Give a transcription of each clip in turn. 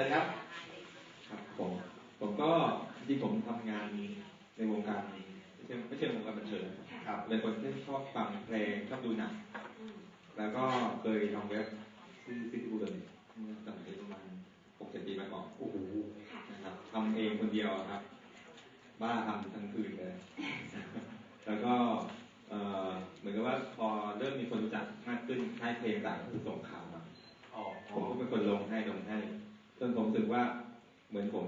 เลครับ ครับผมผมก็ที่ผมทำงานในวงการไม่ใช่ไม่ใช่วงการบันเทิงครับเป็นคนที่ชอบฟังเพลงชอบดูหนังแล้วก็เคยทำเว็บชื่อซิติบูเดนงแต่ประมาณหกเจ็ดปีมาก่อนโอ้โหนะครับทำเองคนเดียวครับ บ้าทำทั้งคืนเลย แล้วก็เหมือนกับว่าพอเริ่มมีคนรู้จักมากขึ้นค่ายเพลงต่างก็ส่งข่าว เหมือนผม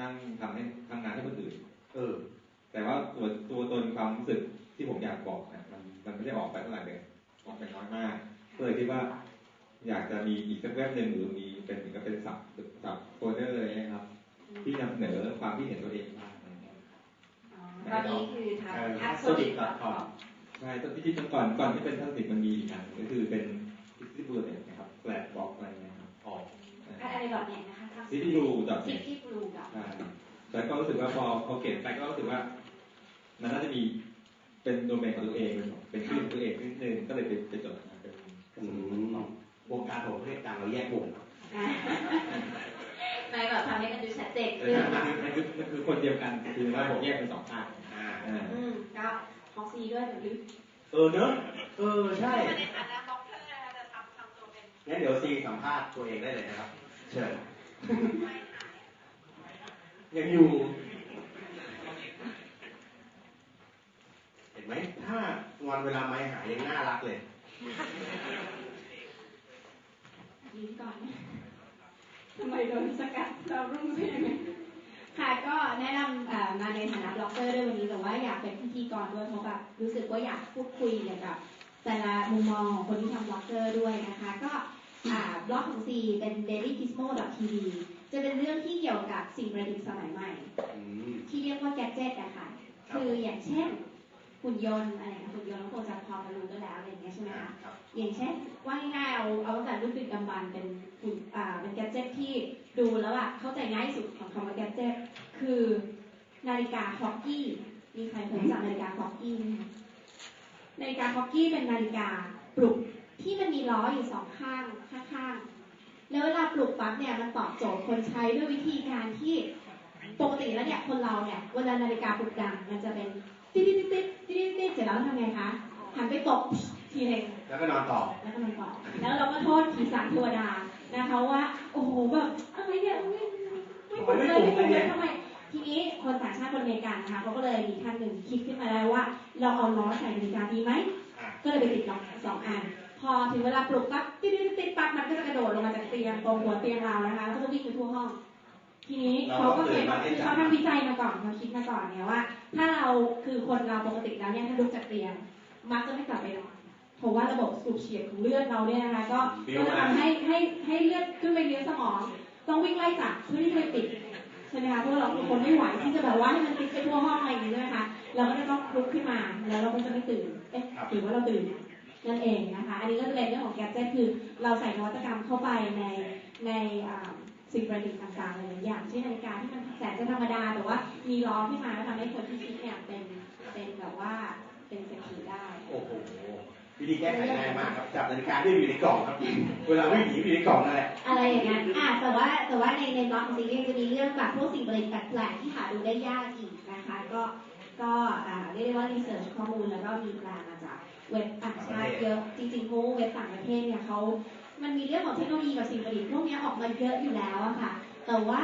นั่งทำให้ทำงานให้คนอื่น เออ แต่ว่าตัวตัวตนความรู้สึกที่ผมอยากบอกเนี่ยมันมันไม่ได้ออกไปเท่าไหร่เลยออกไปน้อยมากก็เลยคิดว่า อยากจะมีอีกสักเว็บหนึ่งหรือมีเป็นเหมือนกับเป็นสับสับโฟลเดอร์เลยนะครับ ที่นำเสนอความคิดเห็นตัวเองบ้างอะไรเงี้ยอ๋อตอนนี้คือทำครับ absolute.com ใช่ตอนที่ที่ก่อนก่อนที่เป็นท่านสิทธิ์มันมีอีกอันก็คือเป็น ซิตี้บลูดอทซิเน็ตตี้บลูดอทใช่แต่ก็รู้สึกว่าพอพอเขียนไปก็รู้สึกว่า มันน่าจะมีเป็นโดเมนของตัวเอง เป็นเป็นชื่อของตัวเองนิดนึงก็เลยไปไปจดมาเป็นอืมวงการผมเรียกกลางเราแยกวงครับอ่าในแบบทำให้มันดูชัดเจนเอขึ้อนมันคือมันคือมันคือคนเดียวกันคือว่าผมแยกเป็นสองภาคอ่าอ่าอืมก็ของซีด้วยแบบลึกเออเนอะเออใช่ในฐานะบล็อกเกอร์นะคะจะทำทำตัวเป็นงั้นเดี๋ยวซีสัมภาษณ์ตัวเองได้เลยนะครับ เชิญ ยังอยู่ เห็นไหม ถ้างอนเวลาไม้หายยังน่ารักเลยยิ้มก่อนทำไมโดนสกัดเรารุ่งเรืองค่ะก็แนะนำมาในฐานะบล็อกเกอร์ด้วยวันนี้แต่ว่าอยากเป็นพิธีกรด้วยเพราะแบบรู้สึกว่าอยากพูดคุยเกี่ยวกับ แต่ละมุมมองของคนที่ทำบล็อกเกอร์ด้วยนะคะ ก็ บล็อกของซีเป็น dailygizmo.tv จะเป็นเรื่องที่เกี่ยวกับสิ่งประดิษฐ์สมัยใหม่อืมที่เรียกว่าแกดเจิตอะค่ะครับคืออย่างเช่นหุ่นยนต์อะไรนะหุ่นยนต์เราคงจะพอมารู้กันแล้วอะไรอย่างเงี้ยใช่ไหมคะครับอย่างเช่นว่าง่ายๆเอาเอาตั้งแต่รุ่นดึกดำบรรพ์เป็นหุ่นอ่าเป็นแกดเจิตที่ดูแล้วอะเข้าใจง่ายสุดของคำว่าแกดเจิตคือนาฬิกาคล็อกกี้มีใครเคยรู้จักนาฬิกาคล็อกกี้ไหมคะนาฬิกาคล็อกกี้เป็นนาฬิกาปลุก ที่มันมีล้ออยู่สองข้างข้างๆแล้วเวลาปลุกปั๊บเนี่ยมันตอบโจทย์คนใช้ด้วยวิธีการที่ปกติแล้วเนี่ยคนเราเนี่ยเวลานาฬิกาปลุกดังมันจะเป็นติ๊ดติ๊ดติ๊ดติ๊ดติ๊ดเสร็จแล้วทำไงคะหันไปตบทีหนึ่งแล้วก็นอนต่อแล้วก็มันต่อแล้วเราก็โทษผีสางเทวดานะคะว่าโอ้โหแบบอะไรเนี่ยไม่ไม่ปลุกเลยไม่ปลุกเลยทำไมทีนี้คนต่างชาติคนอเมริกันนะคะเขาก็เลยมีท่านหนึ่งคิดขึ้นมาได้ว่า เราเอาล้อใส่นาฬิกาดีไหมอะก็เลยไปติดล็อกสองอัน พอถึงเวลาปลุกปั๊บติ๊ดติ๊ดติ๊ดปั๊บมันก็จะกระโดดลงมาจากเตียงตรงหัวเตียงเรานะคะแล้วก็จะวิ่งไปทั่วห้อง ทีนี้เขาก็เคยคือเขาทำวิจัยมาก่อนเขาคิดมาก่อนเนี่ยว่า ถ้าเราคือคนเราปกติแล้วเนี่ยถ้าลุกจากเตียง มักจะไม่กลับไปนอนเพราะว่าระบบสูบฉีดของเลือดเราเนี่ยนะคะ ก็ก็จะทำให้ให้ให้เลือดขึ้นไปเลี้ยงสมอง ต้องวิ่งไล่จับเพื่อที่จะไปปิดใช่ไหมคะเพราะว่าเราเป็นคนไม่ไหวที่จะแบบว่าให้มันติดไปทั่วห้องอะไรอย่างนี้ใช่ไหมคะเราก็จะต้องลุกขึ้นมาแล้วเราก็จะไม่ตื่นเอ๊ะหรือว่าเราตื่นนั่ นเองนะคะ อันนี้ก็จะเป็นเรื่องของแกดเจ็ตคือเราใส่นวัตกรรมเข้าไปในในอ่าสิ่งประดิษฐ์ต่างๆหลายๆอย่างเช่นนาฬิกาที่มันแสนจะธรรมดาแต่ว่ามีล้อขึ้นมาแล้วทำให้คนที่คิดเนี่ยเป็นเป็นแบบว่าเป็นเศรษฐีได้ โอ้โหวิธีแก้ไขง่ายมากครับจับนาฬิกาที่อยู่ในกล่องครับเวลาวิ่งหนีอยู่ในกล่องนั่นแหละอะไรอย่างนั้นอะแต่ว่าแต่ว่าในในบล็อกซีรีส์จะมีเรื่องแบบพวกสิ่งประดิษฐ์แปลกๆที่หาดูได้ยากอีกนะคะ ก็ก็อ่าเรียกได้ว่ารีเสิร์ชข้อมูลแล้วก็มีแปลมาจาก เว็บต่างชาติเยอะจริงๆพวกเว็บต่างประเทศเนี่ยเขามันมีเรื่องของเทคโนโลยีกับสิ่งประดิษฐ์พวกเนี้ยออกมาเยอะอยู่แล้วอะค่ะ แต่ว่า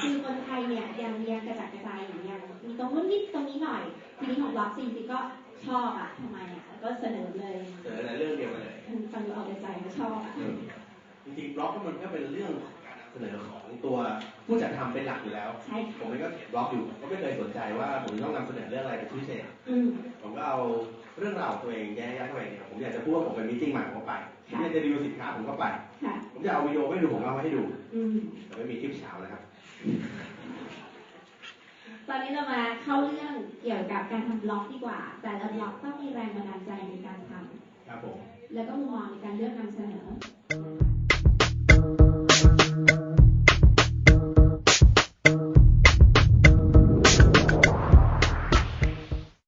คือคนไทยเนี่ยยังยังกระจัดกระจายอยู่ยังมีตรงนู้นนิดตรงนี้หน่อย ทีนี้ของบล็อกซีรีส์ก็ชอบอะทำไมอะก็เสนอเลยเจอในเรื่องเดียวกันเลยฟังดูเอาแต่ใจก็ชอบอะจริงๆบล็อกมันก็เป็นเรื่องของการนำเสนอของตัวผู้จัดทำเป็นหลักอยู่แล้วใช่ผมค่ะเองก็เขียนบล็อกอยู่ก็ไม่เคยสนใจว่าผมจะต้องนำเสนอเรื่องอะไรเป็นพิเศษอืมผมก็เอา เรื่องราวของตัวเองแยกๆเข้าไปเนี่ยผมอยากจะพูดว่าผมเป็นมิ팅ใหม่ผมก็ไปผมอยากจะรีวิวสินค้าผมก็ไป ค่ะผมจะเอาวิดีโอให้ดูผมเอามาให้ดูอืมแต่ไม่มีคลิปเช้านะครับ ตอนนี้เรามาเข้าเรื่องเกี่ยวกับการทำบล็อกดีกว่า แต่ละบล็อกต้องมีแรงบันดาลใจในการทำครับผม แล้วก็มุมมองในการเลือกนำเสนอ